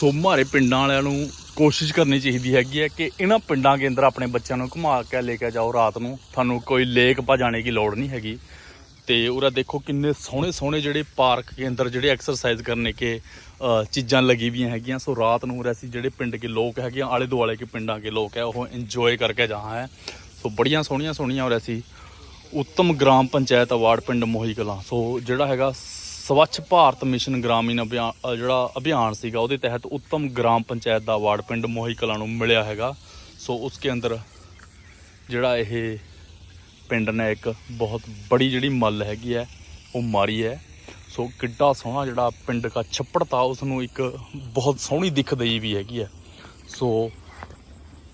ਸੋ ਮਾਰੇ ਪਿੰਡਾਂ ਵਾਲਿਆਂ ਨੂੰ ਕੋਸ਼ਿਸ਼ ਕਰਨੀ ਚਾਹੀਦੀ ਹੈਗੀ ਹੈ ਕਿ ਇਹਨਾਂ ਪਿੰਡਾਂ ਦੇ ਅੰਦਰ ਆਪਣੇ ਬੱਚਿਆਂ ਨੂੰ ਘੁਮਾ ਕੇ ਲੈ ਕੇ ਜਾਓ ਰਾਤ ਨੂੰ। ਤੁਹਾਨੂੰ ਕੋਈ ਲੇਕ ਪਾ ਜਾਣੇ ਦੀ ਲੋੜ ਨਹੀਂ ਹੈਗੀ। ਤੇ ਉਰਾ ਦੇਖੋ ਕਿੰਨੇ ਸੋਹਣੇ ਸੋਹਣੇ ਜਿਹੜੇ ਪਾਰਕ ਦੇ ਅੰਦਰ ਜਿਹੜੇ ਐਕਸਰਸਾਈਜ਼ ਕਰਨੇ ਕੇ ਚੀਜ਼ਾਂ ਲੱਗੀ ਵੀਆਂ ਹੈਗੀਆਂ। ਸੋ ਰਾਤ ਨੂੰ ਉਰੇ ਅਸੀਂ ਜਿਹੜੇ ਪਿੰਡ ਕੇ ਲੋਕ ਹੈਗੇ ਆਲੇ ਦੁਆਲੇ ਕੇ ਪਿੰਡਾਂ ਦੇ ਲੋਕ ਹੈ, ਉਹ ਇੰਜੋਏ ਕਰਕੇ ਜਹਾਂ ਹੈ। ਸੋ ਬੜੀਆਂ ਸੋਹਣੀਆਂ ਸੋਹਣੀਆਂ ਉਰੇ ਸੀ ਉੱਤਮ ਗ੍ਰਾਮ ਪੰਚਾਇਤ ਅਵਾਰਡ ਪਿੰਡ ਮੋਹੀ ਕਲਾਂ। ਸੋ ਜਿਹੜਾ ਹੈਗਾ ਸਵੱਛ ਭਾਰਤ ਮਿਸ਼ਨ ਗ੍ਰਾਮੀਣ ਅਭਿਆਨ ਜਿਹੜਾ ਅਭਿਆਨ ਸੀਗਾ, ਉਹਦੇ ਤਹਿਤ ਉੱਤਮ ਗ੍ਰਾਮ ਪੰਚਾਇਤ ਦਾ ਅਵਾਰਡ ਪਿੰਡ ਮੋਹੀ ਕਲਾਂ ਨੂੰ ਮਿਲਿਆ ਹੈਗਾ। ਸੋ ਉਸਕੇ ਅੰਦਰ ਜਿਹੜਾ ਇਹ ਪਿੰਡ ਨੇ ਇੱਕ ਬਹੁਤ ਬੜੀ ਜਿਹੜੀ ਮੱਲ ਹੈਗੀ ਹੈ, ਉਹ ਮਾਰੀ ਹੈ। ਸੋ ਕਿੱਡਾ ਸੋਹਣਾ ਜਿਹੜਾ ਪਿੰਡ ਦਾ ਛੱਪੜ ਤਾ ਉਸ ਨੂੰ ਇੱਕ ਬਹੁਤ ਸੋਹਣੀ ਦਿੱਖ ਦਈ ਵੀ ਹੈਗੀ ਹੈ। ਸੋ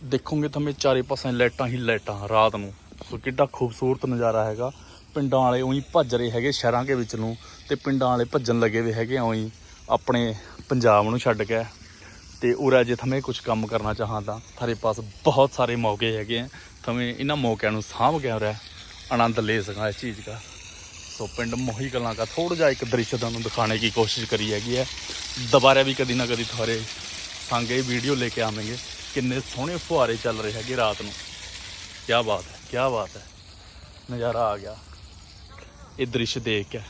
ਦੇਖੋਗੇ ਤਾਂ ਮੈਂ ਚਾਰੇ ਪਾਸੇ ਲਾਈਟਾਂ ਹੀ ਲਾਈਟਾਂ ਰਾਤ ਨੂੰ। ਸੋ ਕਿੱਡਾ ਖੂਬਸੂਰਤ ਨਜ਼ਾਰਾ ਹੈਗਾ। ਪਿੰਡਾਂ ਵਾਲੇ ਉਹੀ ਭੱਜ ਰਹੇ ਹੈਗੇ ਸ਼ਹਿਰਾਂ ਦੇ ਵਿੱਚ ਨੂੰ ਤੇ ਪਿੰਡਾਂ ਵਾਲੇ ਭੱਜਣ ਲੱਗੇ ਵੇ ਹੈਗੇ ਉਹੀ ਆਪਣੇ ਪੰਜਾਬ ਨੂੰ ਛੱਡ ਕੇ। ਤੇ ਉਰਾ ਜੇ ਥਮੇ ਕੁਝ ਕੰਮ ਕਰਨਾ ਚਾਹਾਂ ਤਾਂ ਥਾਰੇ ਪਾਸ ਬਹੁਤ ਸਾਰੇ ਮੌਕੇ ਹੈਗੇ ਆ। ਥਮੇ ਇਹਨਾਂ ਮੌਕਿਆਂ ਨੂੰ ਸਾਂਭ ਕੇ ਉਰਾ ਆਨੰਦ ਲੈ ਸਕਾਂ ਇਸ ਚੀਜ਼ ਦਾ। ਸੋ ਪਿੰਡ ਮੋਹੀ ਕਲਾਂ ਦਾ ਥੋੜਾ ਜਿਹਾ ਇੱਕ ਦ੍ਰਿਸ਼ ਤੁਹਾਨੂੰ ਦਿਖਾਣੇ ਦੀ ਕੋਸ਼ਿਸ਼ ਕਰੀ ਹੈਗੀ ਹੈ ਦੁਬਾਰਾ ਵੀ ਕਦੀ ਨਾ ਕਦੀ ਤੁਹਾਰੇ ਸੰਗ ਵੀਡੀਓ ਲੈ ਕੇ ਆਵਾਂਗੇ। ਕਿੰਨੇ ਸੋਹਣੇ ਫੁਹਾਰੇ ਚੱਲ ਰਹੇ ਹੈਗੇ ਰਾਤ ਨੂੰ। ਕੀ ਬਾਤ ਹੈ ਕੀ ਬਾਤ ਹੈ। ਨਜ਼ਾਰਾ ਆ ਗਿਆ। ਇਹ ਦ੍ਰਿਸ਼ ਦੇਖ ਕੇ।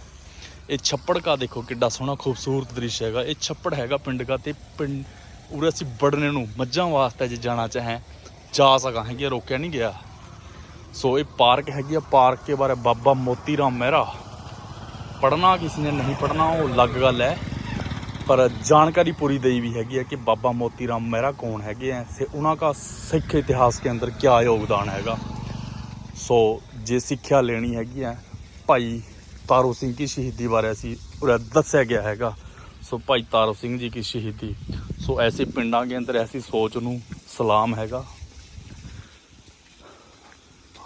ਇਹ ਛੱਪੜ ਕਾ ਦੇਖੋ ਕਿੱਡਾ ਸੋਹਣਾ, ਖੂਬਸੂਰਤ ਦ੍ਰਿਸ਼ ਹੈਗਾ। ਇਹ ਛੱਪੜ ਹੈਗਾ ਪਿੰਡ ਕਾ ਤੇ ਪਿੰਡ ਉਰੇ ਅਸੀਂ ਵੜਨੇ ਨੂੰ ਮੱਝਾਂ ਵਾਸਤੇ ਜੇ ਜਾਣਾ ਚਾਹੇ, ਜਾ ਸਕਾਂ। ਹੈਗੇ ਰੋਕਿਆ ਨਹੀਂ ਗਿਆ। ਸੋ ਇਹ ਪਾਰਕ ਹੈਗੀ ਆ, ਪਾਰਕ ਕੇ ਬਾਰੇ ਬਾਬਾ ਮੋਤੀ ਰਾਮ ਮਹਿਰਾ। ਪੜਨਾ ਕਿਸੇ ਨੇ ਨਹੀਂ ਪੜਨਾ ਉਹ ਅਲੱਗ ਗੱਲ ਹੈ। ਪਰ ਜਾਣਕਾਰੀ ਪੂਰੀ ਦੇਈ ਵੀ ਹੈਗੀ ਹੈ ਕਿ ਬਾਬਾ ਮੋਤੀ ਰਾਮ ਮਹਿਰਾ ਕੌਣ ਹੈਗੇ ਆ ਸੇ ਉਹਨਾਂ ਦਾ ਸਿੱਖ ਇਤਿਹਾਸ ਕੇ ਅੰਦਰ ਕੀ ਯੋਗਦਾਨ ਹੈਗਾ। ਸੋ ਜੇ ਸਿੱਖਿਆ ਲੈਣੀ ਹੈਗੀ ਹੈ ਭਾਈ ਤਾਰੂ ਸਿੰਘ ਦੀ ਸ਼ਹੀਦੀ ਬਾਰੇ ਅਸੀਂ ਦੱਸਿਆ ਗਿਆ ਹੈਗਾ। ਸੋ ਭਾਈ ਤਾਰੂ ਸਿੰਘ ਜੀ ਦੀ ਸ਼ਹੀਦੀ। ਸੋ ਐਸੇ ਪਿੰਡਾਂ ਦੇ ਅੰਦਰ ਐਸੀ ਸੋਚ ਨੂੰ ਸਲਾਮ ਹੈਗਾ।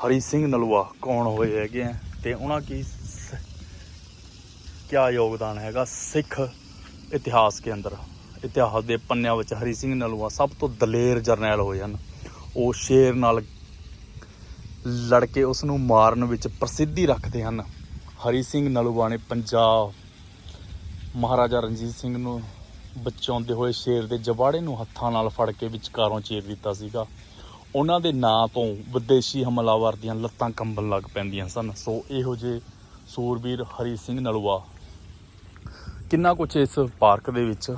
ਹਰੀ ਸਿੰਘ ਨਲੂਆ, ਕੌਣ ਹੋਏ ਹੈਗੇ ਆ ਤੇ ਉਹਨਾਂ ਕੀ ਕੀ ਯੋਗਦਾਨ ਹੈਗਾ ਸਿੱਖ ਇਤਿਹਾਸ ਕੇ ਅੰਦਰ। ਇਤਿਹਾਸ ਦੇ ਪੰਨਿਆਂ ਵਿੱਚ ਹਰੀ ਸਿੰਘ ਨਲੂਆ ਸਭ ਤੋਂ ਦਲੇਰ ਜਰਨੈਲ ਹੋਏ ਹਨ। ਉਹ ਸ਼ੇਰ ਨਾਲ ਲੜ ਕੇ ਉਸ ਨੂੰ ਮਾਰਨ ਵਿੱਚ ਪ੍ਰਸਿੱਧੀ ਰੱਖਦੇ ਹਨ। ਹਰੀ ਸਿੰਘ ਨਲੂਆ ਨੇ ਪੰਜਾਬ। ਮਹਾਰਾਜਾ ਰਣਜੀਤ ਸਿੰਘ ਨੂੰ ਬਚਾਉਂਦੇ ਹੋਏ ਸ਼ੇਰ ਦੇ ਜਬਾੜੇ ਨੂੰ ਹੱਥਾਂ ਨਾਲ ਫੜ ਕੇ ਵਿਚਕਾਰੋਂ ਚੀਰ ਦਿੱਤਾ ਸੀਗਾ। ਉਹਨਾਂ ਦੇ ਨਾਂ ਤੋਂ ਵਿਦੇਸ਼ੀ ਹਮਲਾਵਰ ਦੀਆਂ ਲੱਤਾਂ ਕੰਬਣ ਲੱਗ ਪੈਂਦੀਆਂ ਸਨ। ਸੋ ਇਹੋ ਜਿਹੇ ਸੂਰਬੀਰ ਹਰੀ ਸਿੰਘ ਨਲੂਆ। ਕਿੰਨਾ ਕੁਝ ਇਸ ਪਾਰਕ ਦੇ ਵਿੱਚ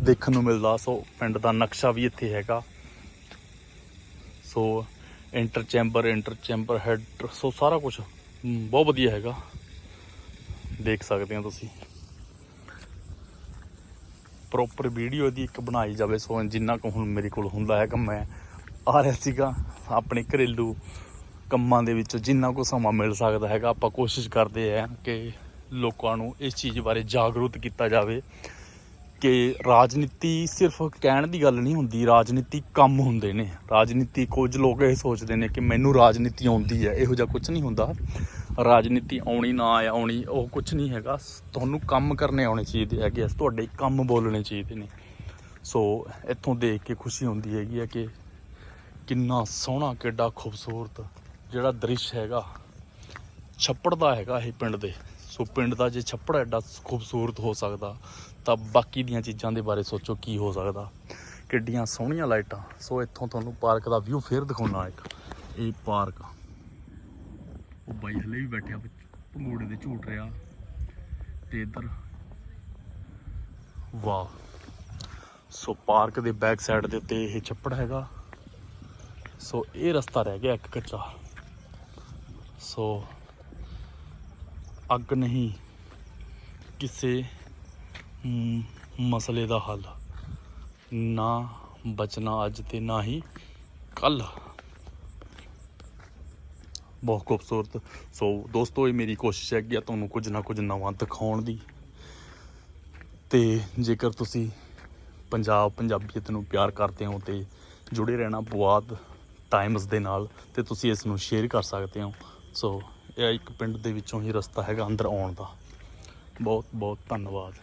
ਦੇਖਣ ਨੂੰ ਮਿਲਦਾ। ਸੋ ਪਿੰਡ ਦਾ ਨਕਸ਼ਾ ਵੀ ਇੱਥੇ ਹੈਗਾ। So inter chamber inter chamber head, so ਸਾਰਾ ਕੁਝ ਬਹੁਤ ਵਧੀਆ ਹੈਗਾ। ਦੇਖ ਸਕਦੇ ਹੋ ਤੁਸੀਂ। ਪ੍ਰੋਪਰ ਵੀਡੀਓ ਦੀ ਇੱਕ ਬਣਾਈ ਜਾਵੇ, ਸੋ ਜਿੰਨਾ ਕੁ ਹੁਣ ਮੇਰੇ ਕੋਲ ਹੁੰਦਾ ਹੈ ਕਿ ਮੈਂ ਆ ਰਿਹਾ ਸੀਗਾ ਆਪਣੇ ਘਰੇਲੂ ਕੰਮਾਂ ਦੇ ਵਿੱਚ, ਜਿੰਨਾ ਕੁ ਸਮਾਂ ਮਿਲ ਸਕਦਾ ਹੈਗਾ, ਆਪਾਂ ਕੋਸ਼ਿਸ਼ ਕਰਦੇ ਆ ਕਿ ਲੋਕਾਂ ਨੂੰ ਇਸ ਚੀਜ਼ ਬਾਰੇ ਜਾਗਰੂਕ ਕੀਤਾ ਜਾਵੇ। ਕਿ ਰਾਜਨੀਤੀ ਸਿਰਫ ਕਹਿਣ ਦੀ ਗੱਲ ਨਹੀਂ ਹੁੰਦੀ, ਰਾਜਨੀਤੀ ਕੰਮ ਹੁੰਦੇ ਨੇ। ਰਾਜਨੀਤੀ ਕੁਝ ਲੋਕ ਇਹ ਸੋਚਦੇ ਨੇ ਕਿ ਮੈਨੂੰ ਰਾਜਨੀਤੀ ਆਉਂਦੀ ਹੈ, ਇਹੋ ਜਿਹਾ ਕੁਝ ਨਹੀਂ ਹੁੰਦਾ। ਰਾਜਨੀਤੀ ਆਉਣੀ ਨਾ ਆਉਣੀ, ਉਹ ਕੁਝ ਨਹੀਂ ਹੈਗਾ। ਤੁਹਾਨੂੰ ਕੰਮ ਕਰਨੇ ਆਉਣੇ ਚਾਹੀਦੇ ਹੈਗੇ ਤੁਹਾਡੇ ਕੰਮ ਬੋਲਣੇ ਚਾਹੀਦੇ ਨੇ। ਸੋ ਇੱਥੋਂ ਦੇਖ ਕੇ ਖੁਸ਼ੀ ਹੁੰਦੀ ਹੈਗੀ ਹੈ ਕਿ ਕਿੰਨਾ ਸੋਹਣਾ, ਕਿੱਡਾ ਖੂਬਸੂਰਤ ਜਿਹੜਾ ਦ੍ਰਿਸ਼ ਹੈਗਾ, ਛੱਪੜ ਦਾ ਹੈਗਾ ਇਹ ਪਿੰਡ ਦੇ। ਸੋ ਪਿੰਡ ਦਾ ਜੇ ਛੱਪੜ ਐਡਾ ਖੂਬਸੂਰਤ ਹੋ ਸਕਦਾ, ਤਾਂ ਬਾਕੀ ਦੀਆਂ ਚੀਜ਼ਾਂ ਦੇ ਬਾਰੇ ਸੋਚੋ ਕੀ ਹੋ ਸਕਦਾ। ਕਿੱਡੀਆਂ ਸੋਹਣੀਆਂ ਲਾਈਟਾਂ। ਸੋ ਇੱਥੋਂ ਤੁਹਾਨੂੰ ਪਾਰਕ ਦਾ ਵਿਊ ਫੇਰ ਦਿਖਾਉਣਾ ਇੱਕ। ਇਹ ਪਾਰਕ ਉਹ ਬਾਈ ਹਲੇ ਵੀ ਬੈਠਿਆ ਪੰਗੂੜੇ ਦੇ ਝੂਟ ਰਿਹਾ। ਤੇ ਇੱਧਰ, ਵਾਹ। ਸੋ ਪਾਰਕ ਦੇ ਬੈਕ ਸਾਈਡ ਦੇ ਉੱਤੇ ਇਹ ਛੱਪੜ ਹੈਗਾ। ਸੋ ਇਹ ਰਸਤਾ ਰਹਿ ਗਿਆ ਇੱਕ ਕੱਚਾ। ਸੋ ਅੱਗ ਨਹੀਂ, ਕਿਸੇ ਮਸਲੇ ਦਾ ਹੱਲ। ਨਾ ਬਚਣਾ ਅੱਜ ਤੇ ਨਾ ਹੀ ਕੱਲ ਬਹੁਤ ਖੂਬਸੂਰਤ। ਸੋ ਦੋਸਤੋ, ਇਹ ਮੇਰੀ ਕੋਸ਼ਿਸ਼ ਹੈ ਕਿ ਤੁਹਾਨੂੰ ਕੁਝ ਨਾ ਕੁਝ ਨਵਾਂ ਦਿਖਾਉਣ ਦੀ। ਤੇ ਜੇਕਰ ਤੁਸੀਂ ਪੰਜਾਬ, ਪੰਜਾਬੀਅਤ ਨੂੰ ਪਿਆਰ ਕਰਦੇ ਹੋ ਤੇ ਜੁੜੇ ਰਹਿਣਾ ਪੁਆਧ ਟਾਈਮਸ ਦੇ ਨਾਲ ਤੇ ਤੁਸੀਂ ਇਸ ਨੂੰ ਸ਼ੇਅਰ ਕਰ ਸਕਦੇ ਹੋ। ਸੋ ਇਹ ਇੱਕ ਪਿੰਡ ਦੇ ਵਿੱਚੋਂ ਹੀ ਰਸਤਾ ਹੈਗਾ ਅੰਦਰ ਆਉਣ ਦਾ। ਬਹੁਤ ਬਹੁਤ ਧੰਨਵਾਦ।